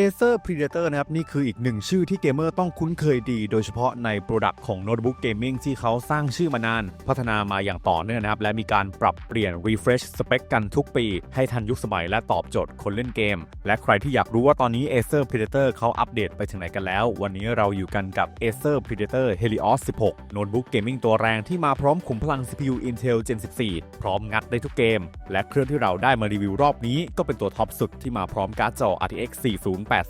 Acer Predator นะครับ นี่คืออีกหนึ่งชื่อที่เกมเมอร์ต้องคุ้นเคยดี โดยเฉพาะในโปรดักต์ของโน้ตบุ๊กเกมมิ่งที่เขาสร้างชื่อมานาน พัฒนามาอย่างต่อเนื่องนะครับ และมีการปรับเปลี่ยน refresh สเปคกันทุกปี ให้ทันยุคสมัยและตอบโจทย์คนเล่นเกม และใครที่อยากรู้ว่าตอนนี้ Acer Predator เขาอัปเดตไปถึงไหนกันแล้ว วันนี้เราอยู่กันกับ Acer Predator Helios 16 โน้ตบุ๊กเกมมิ่งตัวแรงที่มาพร้อมขุมพลัง CPU Intel Gen 14 พร้อมงัดได้ทุกเกม และเครื่องที่เราได้มารีวิวรอบนี้ก็เป็นตัวท็อปสุดที่มาพร้อมการ์ดจอ RTX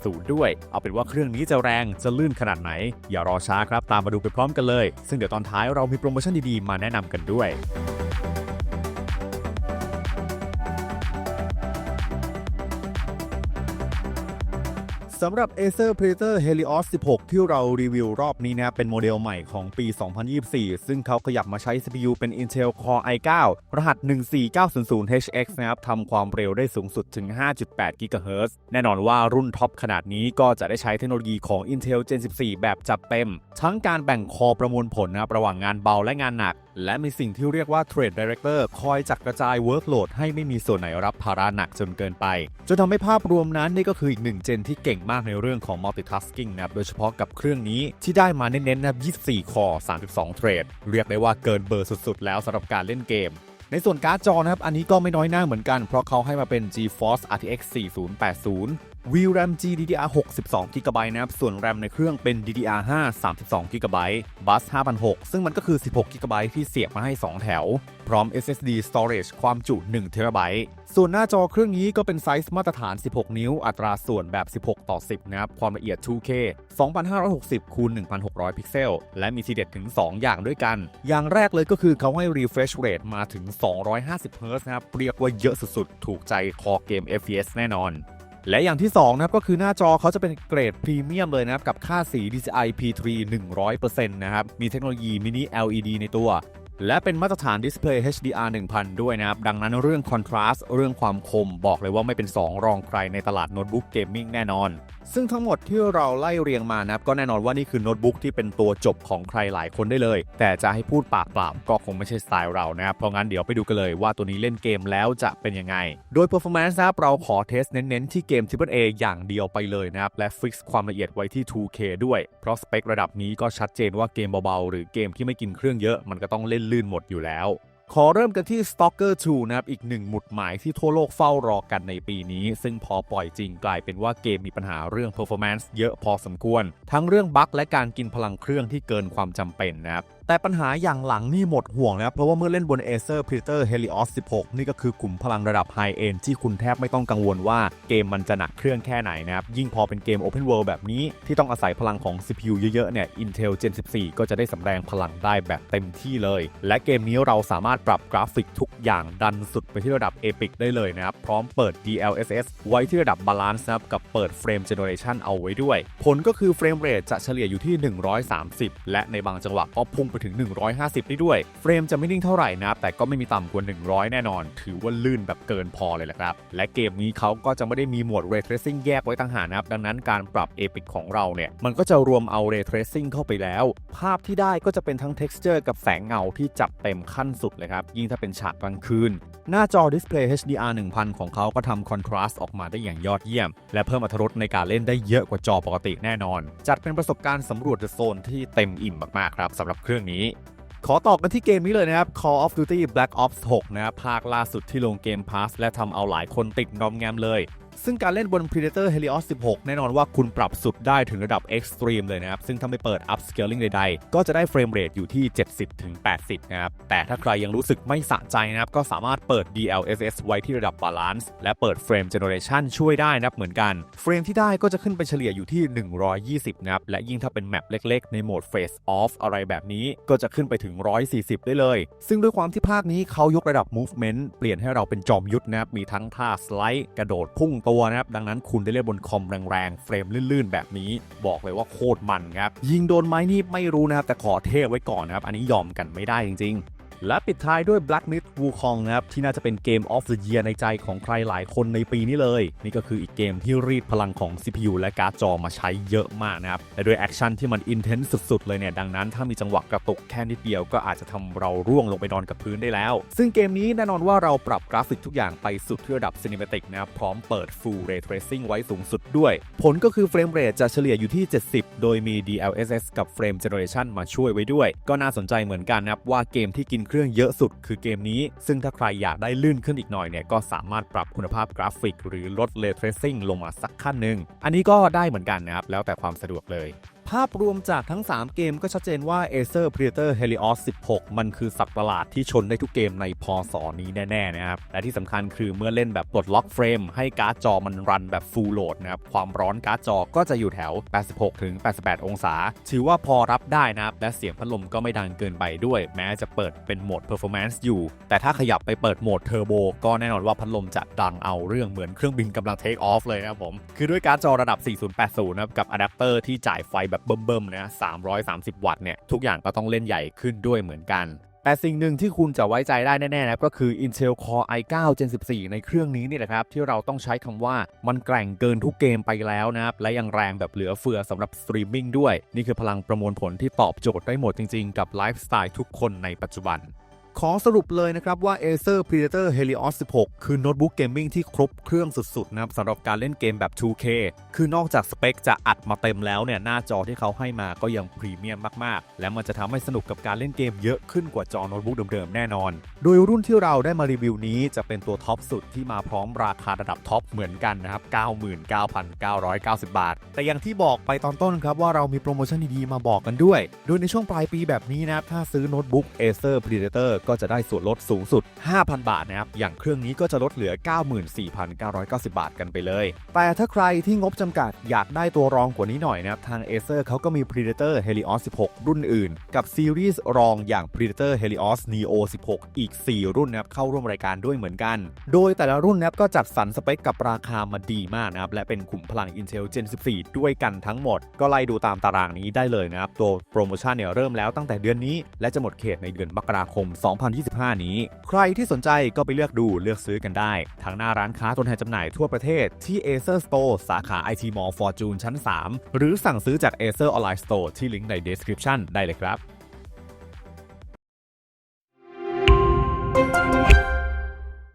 80 ด้วย เอาเป็นว่าเครื่องนี้จะแรงจะลื่นขนาดไหน อย่ารอช้าครับตามมาดูไปพร้อมกันเลย ซึ่งเดี๋ยวตอนท้ายเรามีโปรโมชั่นดีๆมาแนะนำกันด้วย สำหรับ Acer Predator Helios 16 ที่เรารีวิวรอบนี้นะเป็นโมเดลใหม่ของปี 2024 ซึ่งเขาขยับมาใช้ CPU เป็น Intel Core i9 รหัส 14900HX นะครับทำความเร็วได้สูงสุดถึง 5.8 GHz แน่นอนว่ารุ่นท็อปขนาดนี้ก็จะได้ใช้เทคโนโลยีของ Intel Gen 14 แบบจัดเต็ม ทั้งการแบ่งคอประมวลผลนะครับระหว่างงานเบาและงานหนักและมีสิ่งที่เรียกว่า Trade Director คอยจัดกระจาย Workload ให้ไม่มีส่วนไหนรับภาระหนักจนเกินไป จนทำให้ภาพรวมนั้นนี่ก็คืออีกหนึ่งเจนที่เก่งมากในเรื่องของ multitasking นะครับโดยเฉพาะกับเครื่องนี้ที่ได้มาเน้นๆนะครับ24 คอ 32 เทรดเรียกได้ว่าเกินเบอร์สุดๆ แล้วสำหรับการเล่นเกมในส่วนการ์ดจอนะครับ อันนี้ก็ไม่น้อยหน้าเหมือนกัน เพราะเขาให้มาเป็น GeForce RTX 4080 VRAM GDDR 62 GB นะครับ ส่วน RAM ในเครื่องเป็น DDR5 32 GB Bus 5006ซึ่งมันก็คือ 16 GB ที่เสียบมาให้ 2 แถว พร้อม SSD Storage ความจุ 1 TB ส่วนหน้าจอเครื่องนี้ก็เป็นไซส์มาตรฐาน 16 นิ้ว อัตราส่วนแบบ 16 ต่อ 10 นะครับ ความละเอียด 2K 2560คูณ1600 พิกเซล และมีทีเด็ดถึง 2 อย่างด้วยกัน อย่างแรกเลยก็คือเขาให้ refresh rate มาถึง 250 Hz นะครับ เรียกว่าเยอะสุดๆ ถูกใจคอเกม FPS แน่นอน และอย่างที่2นะครับก็คือหน้าจอเขาจะเป็นเกรดพรีเมียมเลยนะครับกับค่าสี DCI P3 100%นะครับมีเทคโนโลยี Mini LED ในตัว และเป็นมาตรฐานดิสเพลย์ HDR 1000 ด้วยนะครับ ดังนั้นเรื่องคอนทราสต์เรื่องความคมบอกเลยว่าไม่เป็น 2 รองใครในตลาดโน้ตบุ๊กเกมมิ่งแน่นอน ซึ่งทั้งหมดที่เราไล่เรียงมานะครับ ก็แน่นอนว่านี่คือโน้ตบุ๊กที่เป็นตัวจบของใครหลายคนได้เลย แต่จะให้พูดปากเปล่าก็คงไม่ใช่สไตล์เรานะครับ เพราะงั้นเดี๋ยวไปดูกันเลยว่าตัวนี้เล่นเกมแล้วจะเป็นยังไง โดย performance นะครับเราขอเทสเน้นๆที่เกม Triple A อย่างเดียวไปเลยนะครับและฟิกซ์ความละเอียดไว้ที่ 2K ด้วย เพราะสเปคระดับนี้ก็ชัดเจนว่าเกมเบาๆหรือเกมที่ไม่กินเครื่องเยอะมันก็ต้องเล่นลื่นหมดอยู่แล้ว ขอเริ่มกันที่ Stalker 2 นะครับ อีกหนึ่งหมุดหมายที่ทั่วโลกเฝ้ารอกันในปีนี้ ซึ่งพอปล่อยจริงกลายเป็นว่าเกมมีปัญหาเรื่อง performance เยอะพอสมควร ทั้งเรื่องบั๊กและการกินพลังเครื่องที่เกินความจำเป็นนะครับ แต่ปัญหาอย่างหลังนี่หมดห่วงนะครับ เพราะว่าเมื่อเล่นบน Acer Predator Helios 16 นี่ก็คือกลุ่มพลังระดับ High End ที่คุณแทบไม่ต้องกังวลว่าเกมมันจะหนักเครื่องแค่ไหนนะครับ ยิ่งพอเป็นเกม Open World แบบนี้ ที่ต้องอาศัยพลังของ CPU เยอะๆเนี่ย Intel Gen 14 ก็จะได้สำแดงพลังได้แบบเต็มที่เลย และเกมนี้เราสามารถปรับกราฟิกทุกอย่างดันสุดไปที่ระดับ Epic ได้เลยนะครับ พร้อมเปิด DLSS ไว้ที่ระดับ Balance นะครับกับเปิด Frame Generation เอาไว้ด้วย ผลก็คือ Frame Rate จะเฉลี่ยอยู่ที่ 130 และในบางจังหวะก็พุ่งไปถึง 150 ได้ด้วย เฟรมจะไม่นิ่งเท่าไหร่นะ แต่ก็ไม่มีต่ำกว่า 100 แน่นอน ถือว่าลื่นแบบเกินพอเลยแหละครับ และเกมนี้เขาก็จะไม่ได้มีหมวด Ray Tracing แยกไว้ต่างหากนะครับ ดังนั้นการปรับ Epic ของเราเนี่ย มันก็จะรวมเอา Ray Tracing เข้าไปแล้ว ภาพที่ได้ก็จะเป็นทั้ง Texture กับแสงเงาที่จับเต็มขั้นสุดเลยครับ ยิ่งถ้าเป็นฉากกลางคืน หน้าจอ Display HDR 1000 ของเขาก็ทำ Contrast ออกมาได้อย่างยอดเยี่ยม และเพิ่มอรรถรสในการเล่นได้เยอะกว่าจอปกติแน่นอน จัดเป็นประสบการณ์สำรวจโซนที่เต็มอิ่มมากๆครับสำหรับเครื่องนี้ขอต่อกันที่เกมนี้เลยนะครับ Call of Duty Black Ops 6 นะครับภาคล่าสุดที่ลงเกม Pass และทำเอาหลายคนติดงอมแงมเลยซึ่งการเล่นบน Predator Helios 16 แน่นอนว่าคุณปรับสุดได้ถึงระดับ Extreme เลยนะครับ ซึ่งถ้าไม่เปิด Upscaling ใดๆ ก็จะได้เฟรมเรทอยู่ที่ 70-80 นะครับ แต่ถ้าใครยังรู้สึกไม่สะใจนะครับ ก็สามารถเปิด DLSS ไว้ที่ระดับ Balance และเปิด Frame Generation ช่วยได้นะครับเหมือนกัน เฟรมที่ได้ก็จะขึ้นไปเฉลี่ยอยู่ที่ 120 นะครับ และยิ่งถ้าเป็นแมปเล็กๆ ในโหมด Face Off อะไรแบบนี้ ก็จะขึ้นไปถึง 140 ได้เลย ซึ่งด้วยความที่ภาคนี้เขายกระดับ Movement เปลี่ยนให้เราเป็นจอมยุทธนะครับมีทั้งท่าสไลด์กระโดดพุ่งตวนะครับ ดังนั้นคุณได้เล่นบนคอมแรงๆ เฟรมลื่นๆ แบบนี้บอกเลยว่าโคตรมันครับ ยิงโดนไม้นี่ไม่รู้นะครับ แต่ขอเทพไว้ก่อนนะครับ อันนี้ยอมกันไม่ได้จริงๆ และปิดท้ายด้วย Black Myth Wukong นะครับ ที่น่าจะเป็นเกม of the year ในใจของใครหลายคนในปีนี้เลย นี่ก็คืออีกเกมที่รีดพลังของ CPU และการ์ดจอมาใช้เยอะมากนะครับ และด้วยแอคชั่นที่มันอินเทนส์สุด ๆ เลยเนี่ย ดังนั้นถ้ามีจังหวะกระตุกแค่นิดเดียวก็อาจจะทำเราร่วงลงไปนอนกับพื้นได้แล้ว ซึ่งเกมนี้แน่นอนว่าเราปรับกราฟิกทุกอย่างไปสุดที่ระดับ Cinematic นะครับพร้อมเปิด Full Ray Tracing ไว้สูงสุดด้วย ผลก็คือเฟรมเรทจะเฉลี่ยอยู่ที่ 70 โดยมี DLSS กับ Frame Generation มาช่วยไว้ด้วย ก็น่าสนใจเหมือนกันนะครับว่าเกมที่กินเครื่องเยอะสุดคือเกมนี้ ซึ่งถ้าใครอยากได้ลื่นขึ้นอีกหน่อยเนี่ยก็สามารถปรับคุณภาพกราฟิก หรือลดเรทเรซิ่งลงมาสักขั้นหนึ่งอันนี้ก็ได้เหมือนกันนะครับแล้วแต่ความสะดวกเลย ภาพรวมจากทั้ง 3 เกมก็ชัดเจนว่า Acer Predator Helios 16 มันคือสัตว์ประหลาดที่ชนได้ทุกเกมในพศนี้แน่ๆนะครับ และที่สำคัญคือเมื่อเล่นแบบปลดล็อกเฟรม ให้การ์ดจอมันรันแบบ Full Load นะครับ ความร้อนการ์ดจอก็จะอยู่แถว 86-88 องศา ถือว่าพอรับได้นะครับ และเสียงพัดลมก็ไม่ดังเกินไปด้วย แม้จะเปิดเป็นโหมด Performance อยู่ แต่ถ้าขยับไปเปิดโหมด Turbo ก็แน่นอนว่าพัดลมจะดังเอาเรื่องเหมือนเครื่องบินกำลัง Take Off เลยนะครับผมคือด้วยการ์ดจอระดับ 4080นะครับกับอะแดปเตอร์ที่จ่ายไฟแบบเบิ่มๆนะ330 วัตต์เนี่ยทุกอย่างก็ต้องเล่นใหญ่ขึ้นด้วยเหมือนกัน แต่สิ่งหนึ่งที่คุณจะไว้ใจได้แน่ๆนะก็คือ Intel Core i9 Gen 14 ในเครื่องนี้นี่แหละครับ ที่เราต้องใช้คำว่ามันแกร่งเกินทุกเกมไปแล้วนะครับ และยังแรงแบบเหลือเฟือสำหรับสตรีมมิ่งด้วย นี่คือพลังประมวลผลที่ตอบโจทย์ได้หมดจริงๆ กับไลฟ์สไตล์ทุกคนในปัจจุบัน ขอสรุปเลยนะครับว่า Acer Predator Helios 16 คือโน้ตบุ๊กเกมมิ่งที่ครบเครื่องสุดๆนะครับสำหรับการเล่นเกมแบบ 2K คือนอกจากสเปคจะอัดมาเต็มแล้วเนี่ย หน้าจอที่เขาให้มาก็ยังพรีเมียมมากๆ และมันจะทำให้สนุกกับการเล่นเกมเยอะขึ้นกว่าจอโน้ตบุ๊กเดิมๆ แน่นอน โดยรุ่นที่เราได้มารีวิวนี้จะเป็นตัวท็อปสุดที่มาพร้อมราคาระดับท็อปเหมือนกันนะครับ 99,990 บาท แต่อย่างที่บอกไปตอนต้นครับว่าเรามีโปรโมชั่นดีๆมาบอกกันด้วย โดยในช่วงปลายปีแบบนี้นะครับถ้าซื้อโน้ตบุ๊ก Acer Predator ก็จะได้ส่วนลดสูงสุด 5,000 บาทนะครับ อย่างเครื่องนี้ก็จะลดเหลือ 94,990 บาทกันไปเลย แต่ถ้าใครที่งบจำกัดอยากได้ตัวรองกว่านี้หน่อยนะครับทาง Acer เขาก็มี Predator Helios 16 รุ่นอื่น กับซีรีส์รองอย่าง Predator Helios Neo 16 อีก 4 รุ่นนะครับเข้าร่วมรายการด้วยเหมือนกัน โดยแต่ละรุ่นนะครับก็จัดสรรสเปคกับราคามาดีมากนะครับและเป็นขุมพลัง Intel Gen 14 ด้วยกันทั้งหมด ก็ไล่ดูตามตารางนี้ได้เลยนะครับตัวโปรโมชั่นเนี่ยเริ่มแล้วตั้งแต่เดือนนี้ และจะหมดเขตในเดือนมกราคม 2 2025 นี้ ใครที่สนใจก็ไปเลือกดูเลือกซื้อกันได้ ทั้งหน้าร้านค้าตัวแทนจำหน่ายทั่วประเทศที่ Acer Store สาขา IT Mall Fortune ชั้น 3 หรือสั่งซื้อจาก Acer Online Store ที่ลิงก์ใน description ได้เลยครับ